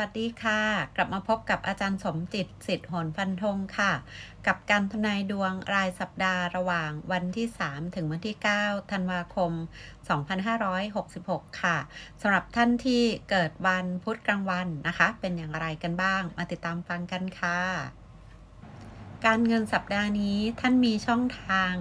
วัสดีค่ะ กลับมาพบกับอาจารย์สมจิตสิทธิ์หนฟันธงค่ะ กับการทำนายดวงรายสัปดาห์ระหว่างวันที่ 3 ถึงวันที่ 9 ธันวาคม 2566 ค่ะสำหรับท่านที่เกิดวันพุธกลางวันนะคะ เป็นอย่างไรกันบ้าง มาติดตามฟังกันค่ะ การเงินสัปดาห์นี้ท่านมีช่องทาง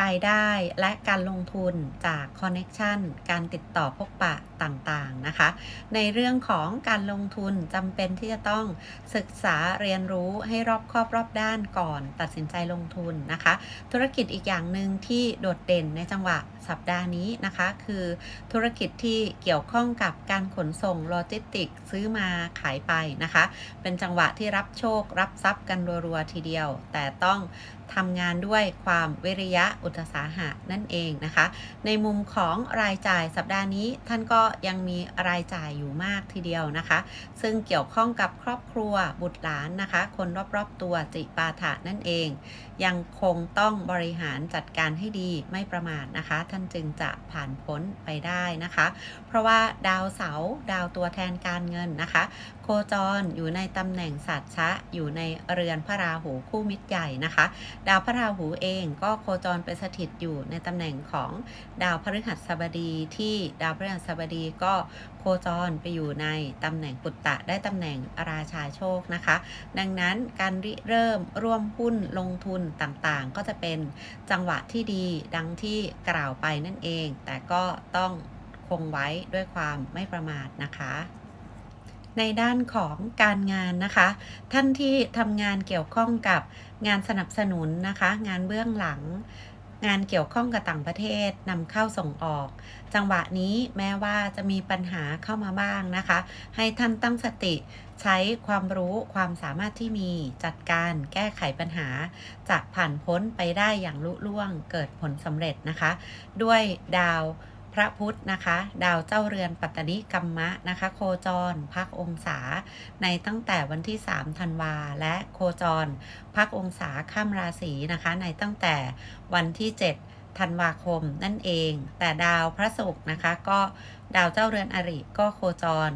รายได้และการลงทุนจากคอนเน็ชันการติดต่อพบปะต่างๆนะคะ ในเรื่องของการลงทุนจำเป็นที่จะต้องศึกษาเรียนรู้ให้รอบครอบรอบด้านก่อนตัดสินใจลงทุนนะคะ ธุรกิจอีกอย่างหนึ่งที่โดดเด่นในจังหวะสัปดาห์นี้นะคะ คือธุรกิจที่เกี่ยวข้องกับการขนส่งโลจิสติกซื้อมาขายไปนะคะ เป็นจังหวะที่รับโชครับทรัพย์กันรัวๆทีเดียวแต่ต้อง ทำงานด้วยความวิริยะอุตสาหะนั่นเองนะคะ ในมุมของรายจ่ายสัปดาห์นี้ ท่านก็ยังมีรายจ่ายอยู่มากทีเดียวนะคะ ซึ่งเกี่ยวข้องกับครอบครัวบุตรหลานนะคะ คนรอบๆตัวจิปาถะนั่นเอง ยังคงต้องบริหารจัดการให้ดีไม่ประมาทนะคะ ท่านจึงจะผ่านพ้นไปได้นะคะ เพราะว่าดาวเสาร์ดาวตัวแทนการเงินนะคะ โคจรอยู่ในตำแหน่งสัตชะอยู่ในเรือนพระราหูคู่มิตรใหญ่นะคะ ดาวพระราหูเองก็โคจรไปสถิตอยู่ในตำแหน่งของดาวพฤหัสบดีที่ดาวพฤหัสบดีก็โคจรไปอยู่ในตำแหน่งปุตตะได้ตำแหน่งราชาโชคนะคะ ดังนั้นการริเริ่มร่วมหุ้นลงทุนต่างๆ ก็จะเป็นจังหวะที่ดีดังที่กล่าวไปนั่นเอง แต่ก็ต้องคงไว้ด้วยความไม่ประมาทนะคะ ในด้านของการงานนะคะ ท่านที่ทำงานเกี่ยวข้องกับงานสนับสนุนนะคะ งานเบื้องหลัง งานเกี่ยวข้องกับต่างประเทศนำเข้าส่งออก จังหวะนี้แม้ว่าจะมีปัญหาเข้ามาบ้างนะคะ ให้ท่านตั้งสติใช้ความรู้ความสามารถที่มีจัดการแก้ไขปัญหา จะผ่านพ้นไปได้อย่างลุล่วงเกิดผลสำเร็จนะคะ ด้วยดาว พระพุธนะคะ ดาวเจ้าเรือนปัตตนิกัมมะนะคะ โคจรพักองศา ในตั้งแต่วันที่ 3 ธันวา และโคจรพักองศาข้ามราศีนะคะ ในตั้งแต่วันที่ 7 ธันวาคมนั่นเอง แต่ดาวพระศุกร์นะคะ ก็ดาวเจ้าเรือนอริก็โคจร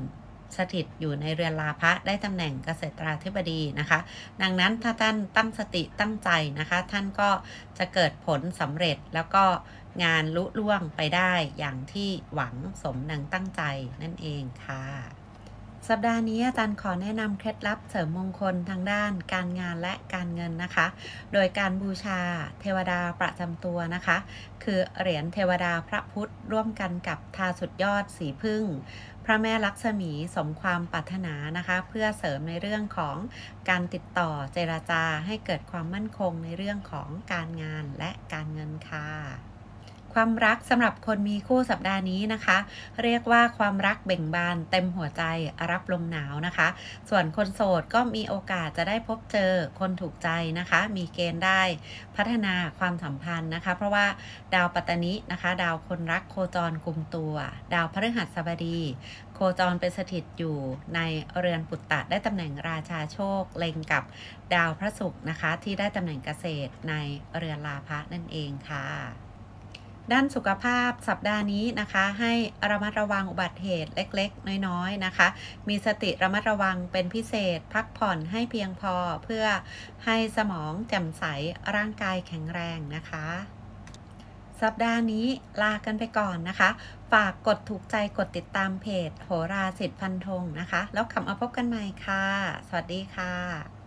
สถิตอยู่ในเรือนลาภะได้ตำแหน่งเกษตราธิบดีนะคะ ดังนั้นถ้าท่านตั้งสติตั้งใจนะคะ ท่านก็จะเกิดผลสำเร็จแล้วก็งานลุล่วงไปได้อย่างที่หวังสมดังตั้งใจนั่นเองค่ะ สัปดาห์นี้อาจารย์ขอแนะนำเคล็ดลับเสริมมงคลทางด้านการงานและการเงินนะคะ โดยการบูชาเทวดาประจำตัวนะคะ คือเหรียญเทวดาพระพุทธร่วมกันกับทาสุดยอดสีพึ่ง พระแม่ลักษมีสมความปรารถนานะคะ เพื่อเสริมในเรื่องของการติดต่อเจราจาให้เกิดความมั่นคงในเรื่องของการงานและการเงินค่ะ ความรักสำหรับคนมีคู่สัปดาห์นี้นะคะ เรียกว่าความรักเบ่งบานเต็มหัวใจรับลมหนาวนะคะ ส่วนคนโสดก็มีโอกาสจะได้พบเจอคนถูกใจนะคะ มีเกณฑ์ได้พัฒนาความสัมพันธ์นะคะ เพราะว่าดาวปัตตนินะคะ ดาวคนรักโคจรกลุ่มตัว ดาวพฤหัสบดี โคจรเป็นสถิตอยู่ในเรือนปุตตะได้ตำแหน่งราชาโชคเล็งกับดาวพระศุกร์นะคะ ที่ได้ตำแหน่งเกษตรในเรือนลาภะนั่นเองค่ะ ด้านสุขภาพสัปดาห์นี้นะคะ ให้ระมัดระวังอุบัติเหตุเล็กๆ น้อยๆนะคะ มีสติระมัดระวังเป็นพิเศษ พักผ่อนให้เพียงพอเพื่อให้สมองแจ่มใสร่างกายแข็งแรงนะคะ สัปดาห์นี้ลากันไปก่อนนะคะ ฝากกดถูกใจกดติดตามเพจ โหราสิทธิพันธงนะคะ แล้วกลับมาพบกันใหม่ค่ะ สวัสดีค่ะ